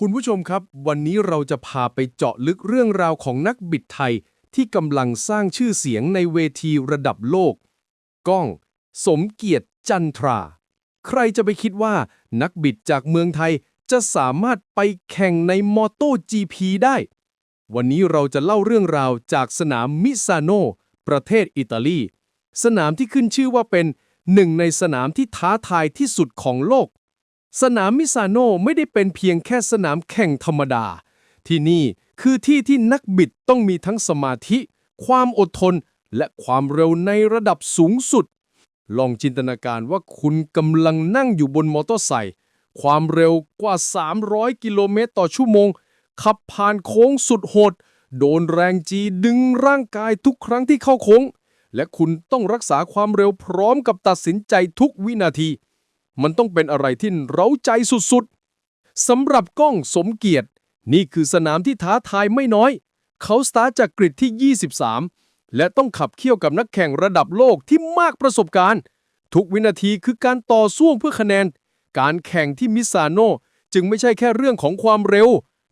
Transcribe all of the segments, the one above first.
คุณผู้ชมครับ วันนี้เราจะพาไปเจาะลึกเรื่องราวของนักบิดไทย ที่กำลังสร้างชื่อเสียงในเวทีระดับโลก ก้อง สมเกียรติจันทรา ใครจะไปคิดว่านักบิดจากเมืองไทยจะสามารถไปแข่งในมอ t o GP ได้ วันนี้เราจะเล่าเรื่องราวจากสนามมิซาโน ประเทศอิตาลี สนามที่ขึ้นชื่อว่าเป็นหนึ่งในสนามที่ท้าทายที่สุดของโลก สนามมิซาโนไม่ได้เป็นเพียงแค่สนามแข่งธรรมดา ที่นี่คือที่ที่นักบิดต้องมีทั้งสมาธิ ความอดทน และความเร็วในระดับสูงสุด ลองจินตนาการว่าคุณกำลังนั่งอยู่บนมอเตอร์ไซค์ความเร็วกว่า 300 กิโลเมตรต่อชั่วโมง ขับผ่านโค้งสุดโหด โดนแรงจีดึงร่างกายทุกครั้งที่เข้าโค้ง และคุณต้องรักษาความเร็วพร้อมกับตัดสินใจทุกวินาที มันต้องเป็นอะไรที่เร้าใจสุดๆสำหรับก้องสมเกียรติ นี่คือสนามที่ท้าทายไม่น้อย เขาสตาร์จากกริดที่ 23 และต้องขับเคี่ยวกับนักแข่งระดับโลกที่มากประสบการณ์ ทุกวินาทีคือการต่อสู้เพื่อคะแนน การแข่งที่มิซาโนจึงไม่ใช่แค่เรื่องของความเร็ว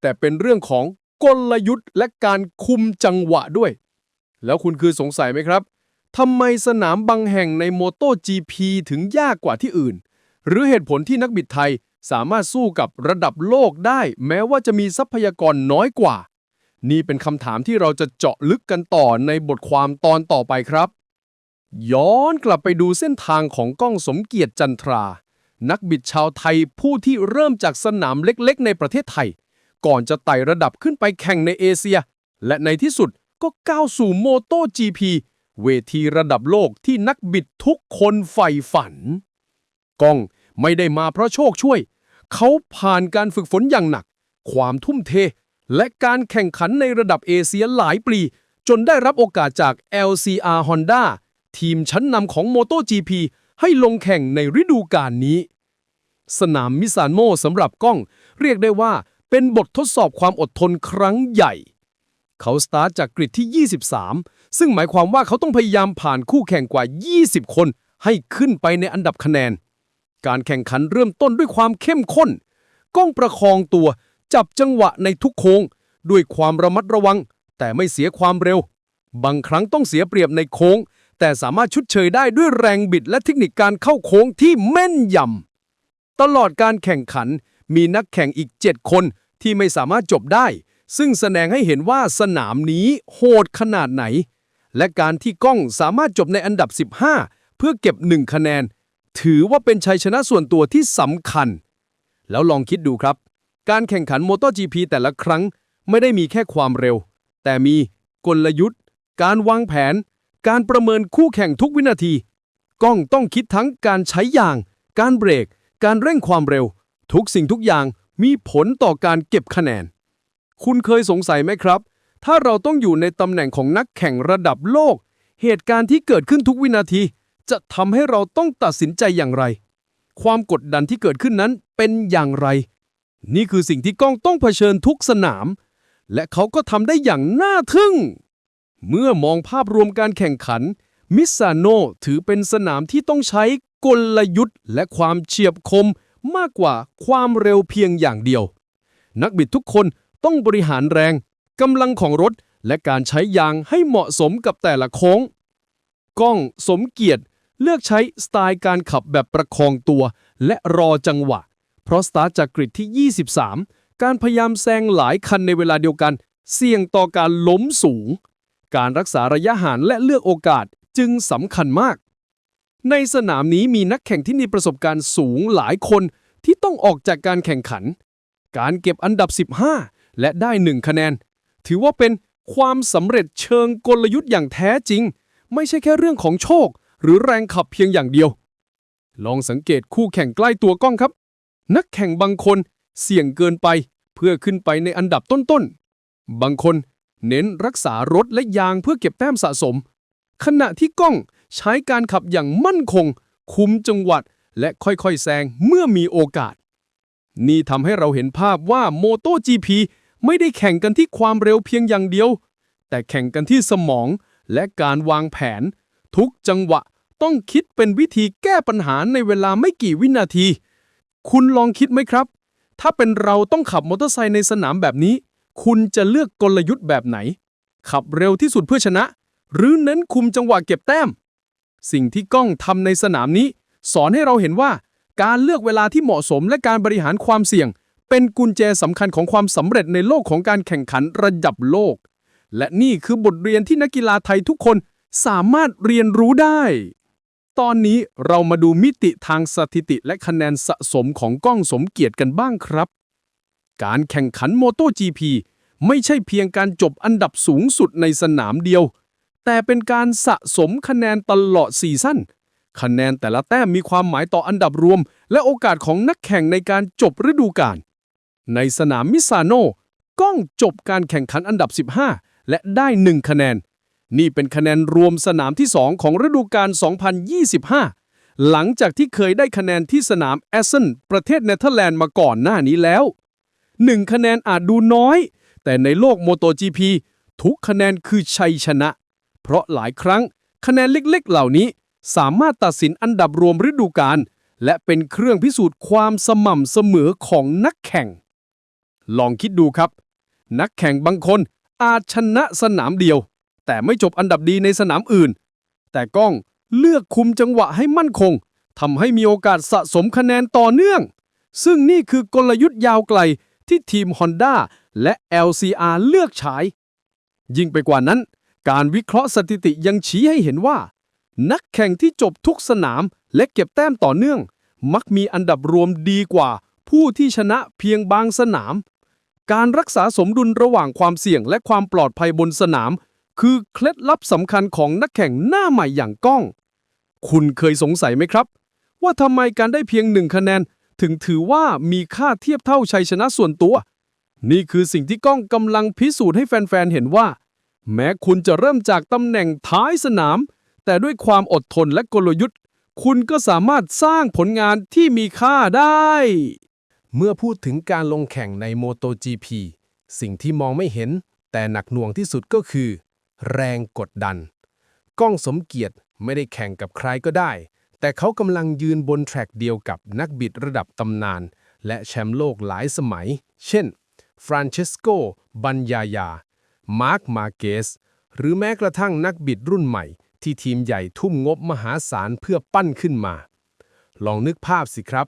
แต่เป็นเรื่องของกลยุทธ์และการคุมจังหวะด้วย แล้วคุณคือสงสัยไหมครับทำไมสนามบางแห่งในโมโต GP ถึงยากกว่าที่อื่น หรือเหตุผลที่นักบิดไทยสามารถสู้กับระดับโลกได้ แม้ว่าจะมีทรัพยากรน้อยกว่า นี่เป็นคำถามที่เราจะเจาะลึกกันต่อในบทความตอนต่อไปครับ ย้อนกลับไปดูเส้นทางของก้องสมเกียรติจันทรา นักบิดชาวไทยผู้ที่เริ่มจากสนามเล็กๆ ในประเทศไทย ก่อนจะไต่ระดับขึ้นไปแข่งในเอเชีย และในที่สุดก็ก้าวสู่โมโต GP เวทีระดับโลกที่นักบิดทุกคนใฝ่ฝัน ก้อง ไม่ได้มาเพราะโชคช่วย เขาผ่านการฝึกฝนอย่างหนัก ความทุ่มเท และการแข่งขันในระดับเอเชียหลายปี จนได้รับโอกาสจาก LCR Honda ทีมชั้นนำของ MotoGP ให้ลงแข่งในฤดูกาลนี้ สนามมิซานโมสำหรับกล้อง เรียกได้ว่าเป็นบททดสอบความอดทนครั้งใหญ่เขาสตาร์ทจากกริดที่ 23 ซึ่งหมายความว่าเขาต้องพยายามผ่านคู่แข่งกว่า 20 คน ให้ขึ้นไปในอันดับคะแนน การแข่งขันเริ่มต้นด้วยความเข้มข้น ก้องประคองตัว จับจังหวะในทุกโค้ง ด้วยความระมัดระวัง แต่ไม่เสียความเร็ว บางครั้งต้องเสียเปรียบในโค้ง แต่สามารถชุดเชยได้ด้วยแรงบิดและเทคนิคการเข้าโค้งที่แม่นยำ ตลอดการแข่งขันมีนักแข่งอีก 7 คนที่ไม่สามารถจบได้ ซึ่งแสดงให้เห็นว่าสนามนี้โหดขนาดไหน และการที่ก้องสามารถจบในอันดับ 15 เพื่อเก็บ 1 คะแนน ถือว่าเป็นชัยชนะส่วนตัวที่สำคัญ แล้วลองคิดดูครับ การแข่งขัน MotoGP แต่ละครั้งไม่ได้มีแค่ความเร็ว แต่มีกลยุทธ์ การวางแผน การประเมินคู่แข่งทุกวินาทีก้องต้องคิดทั้งการใช้ยาง การเบรก การเร่งความเร็ว ทุกสิ่งทุกอย่างมีผลต่อการเก็บคะแนน คุณเคยสงสัยไหมครับ ถ้าเราต้องอยู่ในตำแหน่งของนักแข่งระดับโลก เหตุการณ์ที่เกิดขึ้นทุกวินาที จะทำให้เราต้องตัดสินใจอย่างไร ความกดดันที่เกิดขึ้นนั้นเป็นอย่างไร นี่คือสิ่งที่ก้องต้องเผชิญทุกสนาม และเขาก็ทำได้อย่างน่าทึ่ง เมื่อมองภาพรวมการแข่งขัน มิซาโนถือเป็นสนามที่ต้องใช้กลยุทธ์ และความเฉียบคมมากกว่าความเร็วเพียงอย่างเดียว นักบิดทุกคนต้องบริหารแรงกำลังของรถและการใช้ยางให้เหมาะสมกับแต่ละโค้ง ก้องสมเกียรติ เลือกใช้สไตล์การขับแบบประคองตัว และรอจังหวะ เพราะสตาร์จากกริดที่ 23 การพยายามแซงหลายคันในเวลาเดียวกัน เสี่ยงต่อการล้มสูง การรักษาระยะห่างและเลือกโอกาสจึงสำคัญมาก ในสนามนี้มีนักแข่งที่มีประสบการณ์สูงหลายคนที่ต้องออกจากการแข่งขัน การเก็บอันดับ 15 และได้ 1 คะแนน ถือว่าเป็นความสำเร็จเชิงกลยุทธ์อย่างแท้จริง ไม่ใช่แค่เรื่องของโชค หรือแรงขับเพียงอย่างเดียว ลองสังเกตคู่แข่งใกล้ตัวกล้องครับ นักแข่งบางคนเสี่ยงเกินไปเพื่อขึ้นไปในอันดับต้นๆ บางคนเน้นรักษารถและยางเพื่อเก็บแต้มสะสม ขณะที่กล้องใช้การขับอย่างมั่นคง คุมจังหวัด และค่อยๆแซงเมื่อมีโอกาส นี่ทำให้เราเห็นภาพว่า MotoGP ไม่ได้แข่งกันที่ความเร็วเพียงอย่างเดียว แต่แข่งกันที่สมองและการวางแผน ทุกจังหวะต้องคิดเป็นวิธีแก้ปัญหาในเวลาไม่กี่วินาที คุณลองคิดไหมครับ ถ้าเป็นเราต้องขับมอเตอร์ไซค์ในสนามแบบนี้ คุณจะเลือกกลยุทธ์แบบไหน ขับเร็วที่สุดเพื่อชนะ หรือเน้นคุมจังหวะเก็บแต้ม สิ่งที่กล้องทำในสนามนี้ สอนให้เราเห็นว่า การเลือกเวลาที่เหมาะสมและการบริหารความเสี่ยง เป็นกุญแจสำคัญของความสำเร็จในโลกของการแข่งขันระดับโลก และนี่คือบทเรียนที่นักกีฬาไทยทุกคน สามารถเรียนรู้ได้ ตอนนี้เรามาดูมิติทางสถิติและคะแนนสะสมของก้องสมเกียรติกันบ้างครับ การแข่งขันโมโต GP ไม่ใช่เพียงการจบอันดับสูงสุดในสนามเดียว แต่เป็นการสะสมคะแนนตลอดซีซั่นคะแนนแต่ละแต้มมีความหมายต่ออันดับรวม และโอกาสของนักแข่งในการจบฤดูกาลในสนามมิซาโนก้องจบการแข่งขันอันดับ 15 และได้ 1 คะแนน นี่เป็นคะแนนรวมสนามที่ 2 ของฤดูกาล 2025 หลังจากที่เคยได้คะแนนที่สนามแอสเซนประเทศเนเธอร์แลนด์มาก่อนหน้านี้แล้ว 1 คะแนนอาจดูน้อย แต่ในโลกโมโต GP ทุกคะแนนคือชัยชนะ เพราะหลายครั้งคะแนนเล็กๆ เหล่านี้ สามารถตัดสินอันดับรวมฤดูกาลและเป็นเครื่องพิสูจน์ความสม่ำเสมอของนักแข่ง ลองคิดดูครับ นักแข่งบางคนอาจชนะสนามเดียว แต่ไม่จบอันดับดีในสนามอื่น แต่ก้องเลือกคุมจังหวะให้มั่นคงทำให้มีโอกาสสะสมคะแนนต่อเนื่อง ซึ่งนี่คือกลยุทธ์ยาวไกลที่ทีม Honda และ LCR เลือกใช้ ยิ่งไปกว่านั้น การวิเคราะห์สถิติยังชี้ให้เห็นว่า นักแข่งที่จบทุกสนามและเก็บแต้มต่อเนื่อง มักมีอันดับรวมดีกว่า ผู้ที่ชนะเพียงบางสนาม การรักษาสมดุลระหว่างความเสี่ยงและความปลอดภัยบนสนาม คือเคล็ดลับสำคัญของนักแข่งหน้าใหม่อย่างก้อง คุณเคยสงสัยไหมครับ ว่าทำไมการได้เพียงหนึ่งคะแนน ถึงถือว่ามีค่าเทียบเท่าชัยชนะส่วนตัว นี่คือสิ่งที่ก้องกำลังพิสูจน์ให้แฟนๆเห็นว่า แม้คุณจะเริ่มจากตำแหน่งท้ายสนาม แต่ด้วยความอดทนและกลยุทธ์ คุณก็สามารถสร้างผลงานที่มีค่าได้ เมื่อพูดถึงการลงแข่งใน MotoGP สิ่งที่มองไม่เห็น แต่หนักหน่วงที่สุดก็คือ แรงกดดัน ก้องสมเกียรติไม่ได้แข่งกับใครก็ได้ แต่เขากำลังยืนบนแทร็กเดียวกับนักบิดระดับตำนาน และแชมป์โลกหลายสมัย เช่น ฟรานเชสโก บัญญายา มาร์ค มาเกส หรือแม้กระทั่งนักบิดรุ่นใหม่ ที่ทีมใหญ่ทุ่มงบมหาศาลเพื่อปั้นขึ้นมา ลองนึกภาพสิครับ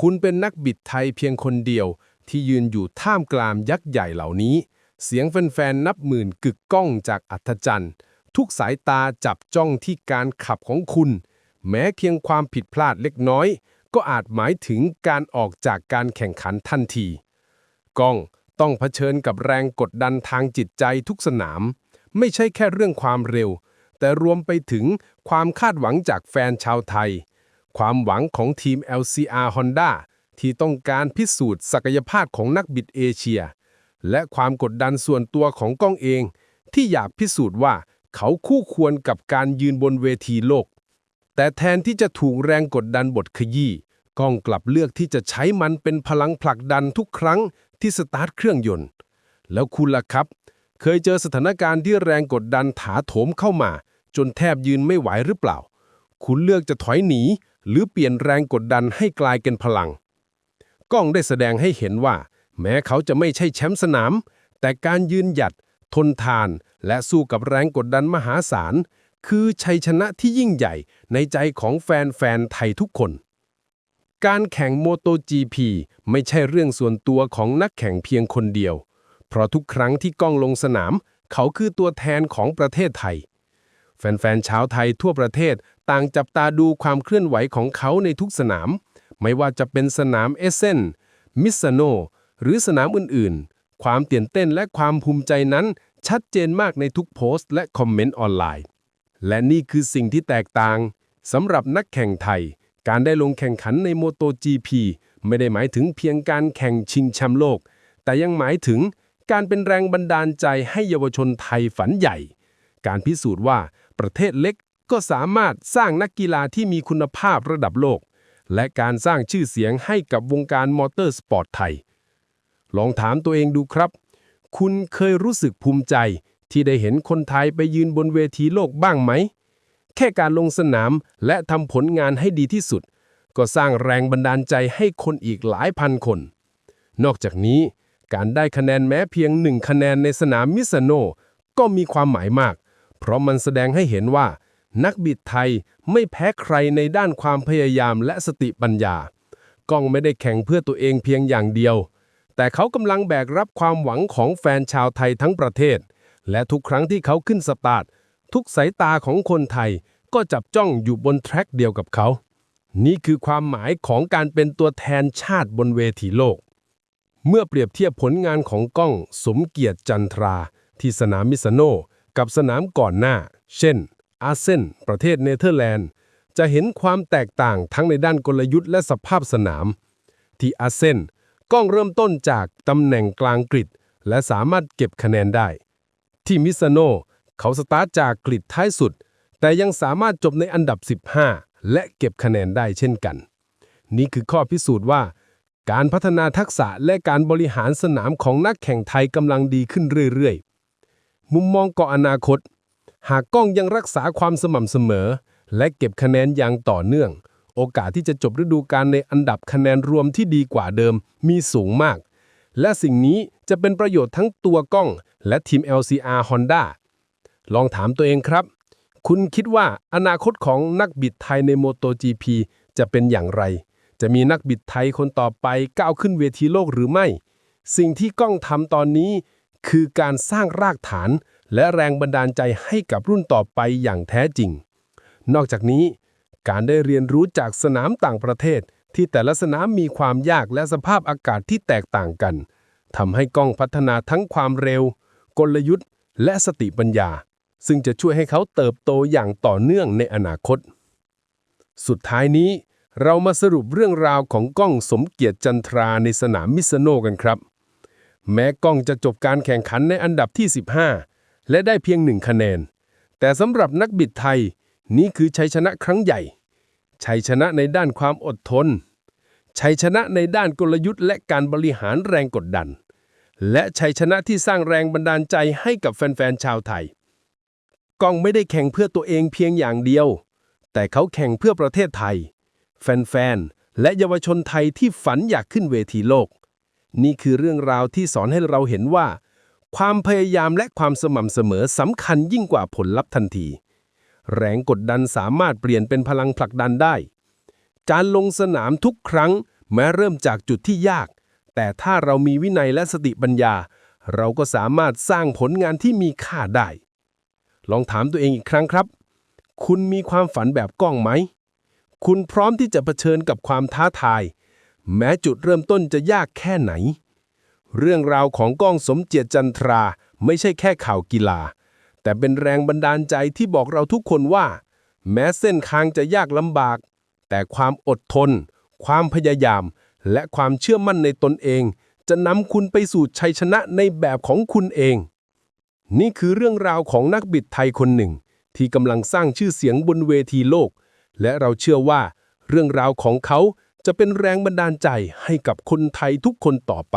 คุณเป็นนักบิดไทยเพียงคนเดียวที่ยืนอยู่ท่ามกลางยักษ์ใหญ่เหล่านี้ เสียงแฟนๆ นับหมื่นกึกก้องจากอัธจันทร์ ทุกสายตาจับจ้องที่การขับของคุณ แม้เพียงความผิดพลาดเล็กน้อย ก็อาจหมายถึงการออกจากการแข่งขันทันที ก้องต้องเผชิญกับแรงกดดันทางจิตใจทุกสนาม ไม่ใช่แค่เรื่องความเร็ว แต่รวมไปถึงความคาดหวังจากแฟนชาวไทย ความหวังของทีม LCR Honda ที่ต้องการพิสูจน์ศักยภาพของนักบิดเอเชีย และความกดดันส่วนตัวของก้องเอง ที่อยากพิสูจน์ว่าเขาคู่ควรกับการยืนบนเวทีโลก แต่แทนที่จะถูกแรงกดดันบทขยี้ก้องกลับเลือกที่จะใช้มันเป็นพลังผลักดันทุกครั้งที่สตาร์ทเครื่องยนต์ แล้วคุณล่ะครับ เคยเจอสถานการณ์ที่แรงกดดันถาโถมเข้ามา จนแทบยืนไม่ไหวหรือเปล่า คุณเลือกจะถอยหนี หรือเปลี่ยนแรงกดดันให้กลายเป็นพลัง ก้องได้แสดงให้เห็นว่า แม้เขาจะไม่ใช่แชมป์สนาม แต่การยืนหยัด ทนทาน และสู้กับแรงกดดันมหาศาล คือชัยชนะที่ยิ่งใหญ่ในใจของแฟนๆไทยทุกคน การแข่ง MotoGP ไม่ใช่เรื่องส่วนตัวของนักแข่งเพียงคนเดียว เพราะทุกครั้งที่ก้องลงสนาม เขาคือตัวแทนของประเทศไทย แฟนๆชาวไทยทั่วประเทศต่างจับตาดูความเคลื่อนไหวของเขาในทุกสนาม ไม่ว่าจะเป็นสนามเอเซนมิสซโน หรือสนามอื่นๆ ความตื่นเต้นและความภูมิใจนั้น ชัดเจนมากในทุกโพสต์และคอมเมนต์ออนไลน์ และนี่คือสิ่งที่แตกต่างสำหรับนักแข่งไทย การได้ลงแข่งขันใน MotoGP ไม่ได้หมายถึงเพียงการแข่งชิงแชมป์โลก แต่ยังหมายถึงการเป็นแรงบันดาลใจให้เยาวชนไทยฝันใหญ่ การพิสูจน์ว่าประเทศเล็กก็สามารถสร้างนักกีฬาที่มีคุณภาพระดับโลก และการสร้างชื่อเสียงให้กับวงการมอเตอร์สปอร์ตไทย ลองถามตัวเองดูครับ คุณเคยรู้สึกภูมิใจ ที่ได้เห็นคนไทยไปยืนบนเวทีโลกบ้างไหม แค่การลงสนามและทำผลงานให้ดีที่สุด ก็สร้างแรงบันดาลใจให้คนอีกหลายพันคน นอกจากนี้ การได้คะแนนแม้เพียงหนึ่งคะแนนในสนามมิสโน ก็มีความหมายมาก เพราะมันแสดงให้เห็นว่า นักบิดไทยไม่แพ้ใครในด้านความพยายามและสติปัญญา ก้องไม่ได้แข่งเพื่อตัวเองเพียงอย่างเดียว แต่เขากำลังแบกรับความหวังของแฟนชาวไทยทั้งประเทศ และทุกครั้งที่เขาขึ้นสตาร์ททุกสายตาของคนไทยก็จับจ้องอยู่บนแทร็กเดียวกับเขา นี่คือความหมายของการเป็นตัวแทนชาติบนเวทีโลก เมื่อเปรียบเทียบผลงานของก้องสมเกียรติจันทรา ที่สนามมิสโนกับสนามก่อนหน้า เช่น อาเซนประเทศเนเธอร์แลนด์ จะเห็นความแตกต่างทั้งในด้านกลยุทธ์และสภาพสนาม ที่อาเซน ก้องเริ่มต้นจากตำแหน่งกลางกริดและสามารถเก็บคะแนนได้ ที่มิสโนเขาสตาร์ทจากกริดท้ายสุด แต่ยังสามารถจบในอันดับ 15 และเก็บคะแนนได้เช่นกัน นี่คือข้อพิสูจน์ว่า การพัฒนาทักษะและการบริหารสนามของนักแข่งไทยกำลังดีขึ้นเรื่อยๆ มุมมองก่ออนาคต หากก้องยังรักษาความสม่ำเสมอ และเก็บคะแนนอย่างต่อเนื่อง โอกาสที่จะจบฤดูกาลในอันดับคะแนนรวมที่ดีกว่าเดิมมีสูงมาก และสิ่งนี้จะเป็นประโยชน์ทั้งตัวกล้อง และทีม LCR Honda ลองถามตัวเองครับ คุณคิดว่าอนาคตของนักบิดไทยใน MotoGP จะเป็นอย่างไร จะมีนักบิดไทยคนต่อไปก้าวขึ้นเวทีโลกหรือไม่ สิ่งที่กล้องทำตอนนี้ คือการสร้างรากฐาน และแรงบันดาลใจให้กับรุ่นต่อไปอย่างแท้จริง นอกจากนี้ การได้เรียนรู้จากสนามต่างประเทศ ที่แต่ละสนามมีความยากและสภาพอากาศที่แตกต่างกันทำให้กล้องพัฒนาทั้งความเร็ว กลยุทธ์ และสติปัญญา ซึ่งจะช่วยให้เขาเติบโตอย่างต่อเนื่องในอนาคต สุดท้ายนี้ เรามาสรุปเรื่องราวของกล้องสมเกียรติจันทราในสนามมิสโนกันครับ แม้กล้องจะจบการแข่งขันในอันดับที่ 15 และได้เพียงหนึ่งคะแนน แต่สำหรับนักบิดไทย นี่คือชัยชนะครั้งใหญ่ ชัยชนะในด้านความอดทน ชัยชนะในด้านกลยุทธ์และการบริหารแรงกดดัน และชัยชนะที่สร้างแรงบันดาลใจให้กับแฟนๆชาวไทย กองไม่ได้แข่งเพื่อตัวเองเพียงอย่างเดียว แต่เขาแข่งเพื่อประเทศไทย แฟนๆ และเยาวชนไทยที่ฝันอยากขึ้นเวทีโลก นี่คือเรื่องราวที่สอนให้เราเห็นว่า ความพยายามและความสม่ำเสมอสำคัญยิ่งกว่าผลลัพธ์ทันที แรงกดดันสามารถเปลี่ยนเป็นพลังผลักดันได้การลงสนามทุกครั้ง แม้เริ่มจากจุดที่ยาก แต่ถ้าเรามีวินัยและสติปัญญา เราก็สามารถสร้างผลงานที่มีค่าได้ ลองถามตัวเองอีกครั้งครับ คุณมีความฝันแบบก้องไหม คุณพร้อมที่จะเผชิญกับความท้าทาย แม้จุดเริ่มต้นจะยากแค่ไหน เรื่องราวของก้องสมเจียจันทราไม่ใช่แค่ข่าวกีฬา แต่เป็นแรงบันดาลใจที่บอกเราทุกคนว่า แม้เส้นทางจะยากลำบาก แต่ความอดทน ความพยายาม และความเชื่อมั่นในตนเอง จะนำคุณไปสู่ชัยชนะในแบบของคุณเอง นี่คือเรื่องราวของนักบิดไทยคนหนึ่ง ที่กำลังสร้างชื่อเสียงบนเวทีโลก และเราเชื่อว่า เรื่องราวของเขาจะเป็นแรงบันดาลใจให้กับคนไทยทุกคนต่อไป